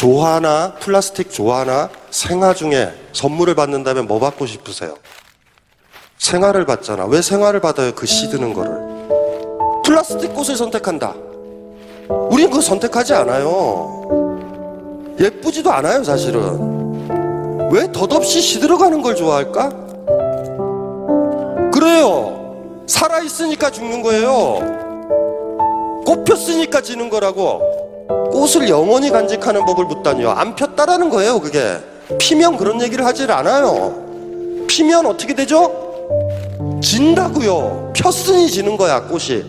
조화나 플라스틱 조화나 생화 중에 선물을 받는다면 뭐 받고 싶으세요? 생화를 받잖아. 왜 생화를 받아요? 그씨 드는 거를. 플라스틱 꽃을 선택한다. 우린 그거 선택하지 않아요. 예쁘지도 않아요, 사실은. 왜 덧없이 시들어가는 걸 좋아할까? 그래요. 살아있으니까 죽는 거예요. 꽃 폈으니까 지는 거라고. 꽃을 영원히 간직하는 법을 묻다니요. 안 폈다라는 거예요, 그게. 피면 그런 얘기를 하질 않아요. 피면 어떻게 되죠? 진다고요. 폈으니 지는 거야, 꽃이.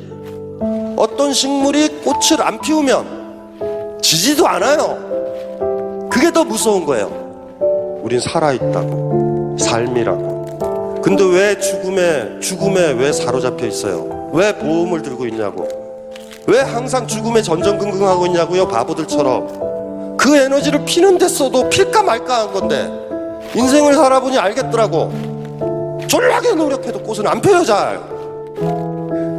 어떤 식물이 꽃을 안 피우면 지지도 않아요. 그게 더 무서운 거예요. 우린 살아있다고. 삶이라고. 근데 왜 죽음에, 죽음에 왜 사로잡혀 있어요? 왜 보험을 들고 있냐고. 왜 항상 죽음에 전전긍긍하고 있냐고요, 바보들처럼. 그 에너지를 피는 데 써도 필까 말까 한 건데, 인생을 살아보니 알겠더라고. 졸라게 노력해도 꽃은 안 펴요, 잘.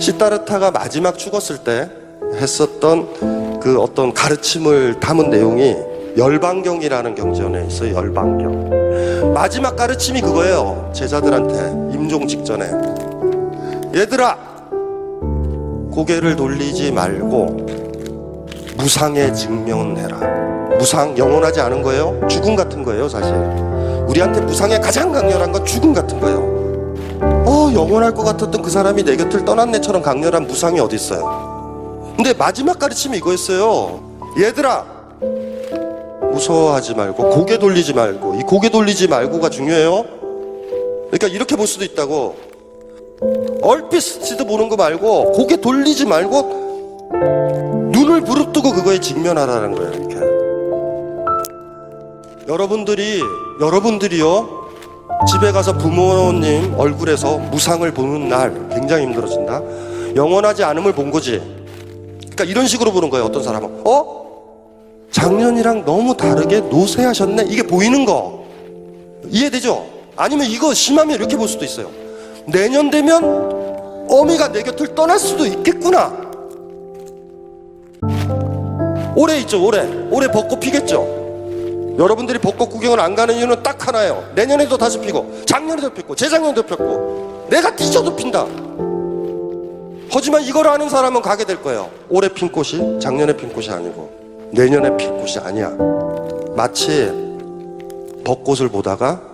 시타르타가 마지막 죽었을 때 했었던 그 어떤 가르침을 담은 내용이 열방경이라는 경전에 있어요. 열방경. 마지막 가르침이 그거예요. 제자들한테 임종 직전에 얘들아 고개를 돌리지 말고 무상의 증명해라. 무상 영원하지 않은 거예요. 죽음 같은 거예요, 사실. 우리한테 무상의 가장 강렬한 건 죽음 같은 거예요. 어, 영원할 것 같았던 그 사람이 내 곁을 떠났네처럼 강렬한 무상이 어디 있어요? 근데 마지막 가르침이 이거였어요. 얘들아, 무서워하지 말고 고개 돌리지 말고 이 고개 돌리지 말고가 중요해요. 그러니까 이렇게 볼 수도 있다고. 얼핏 스치듯 보는 거 말고 고개 돌리지 말고 눈을 부릅뜨고 그거에 직면하라는 거예요. 이렇게. 여러분들이 여러분들이요 집에 가서 부모님 얼굴에서 무상을 보는 날 굉장히 힘들어진다. 영원하지 않음을 본 거지. 그러니까 이런 식으로 보는 거예요. 어떤 사람은 어 작년이랑 너무 다르게 노쇠하셨네. 이게 보이는 거 이해되죠? 아니면 이거 심하면 이렇게 볼 수도 있어요. 내년 되면 어미가 내 곁을 떠날 수도 있겠구나. 올해 있죠, 올해. 올해 벚꽃 피겠죠. 여러분들이 벚꽃 구경을 안 가는 이유는 딱 하나예요. 내년에도 다시 피고, 작년에도 폈고, 재작년에도 폈고, 내가 뒤져도 핀다. 하지만 이걸 아는 사람은 가게 될 거예요. 올해 핀 꽃이 작년에 핀 꽃이 아니고, 내년에 핀 꽃이 아니야. 마치 벚꽃을 보다가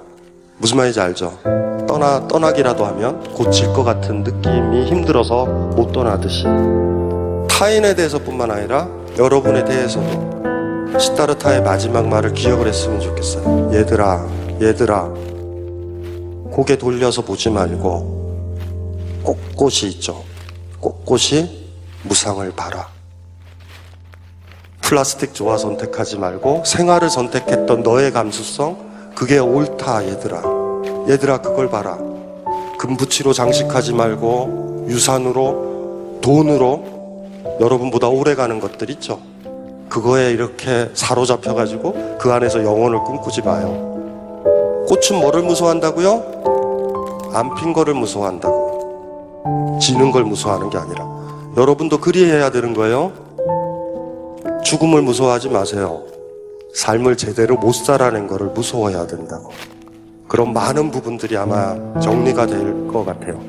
무슨 말인지 알죠? 떠나, 떠나기라도 하면 고칠 것 같은 느낌이 힘들어서 못 떠나듯이. 타인에 대해서뿐만 아니라 여러분에 대해서도 시타르타의 마지막 말을 기억을 했으면 좋겠어요. 얘들아, 얘들아, 고개 돌려서 보지 말고 꽃꽃이 있죠. 꽃꽃이 무상을 봐라. 플라스틱 조화 선택하지 말고 생활을 선택했던 너의 감수성 그게 옳다 얘들아. 얘들아 그걸 봐라. 금붙이로 장식하지 말고 유산으로 돈으로 여러분보다 오래 가는 것들 있죠. 그거에 이렇게 사로잡혀 가지고 그 안에서 영혼을 꿈꾸지 마요. 꽃은 뭐를 무서워한다고요? 안 핀 거를 무서워한다고. 지는 걸 무서워하는 게 아니라 여러분도 그리해야 되는 거예요. 죽음을 무서워하지 마세요. 삶을 제대로 못 살아낸 거를 무서워해야 된다고. 그런 많은 부분들이 아마 정리가 될 것 같아요.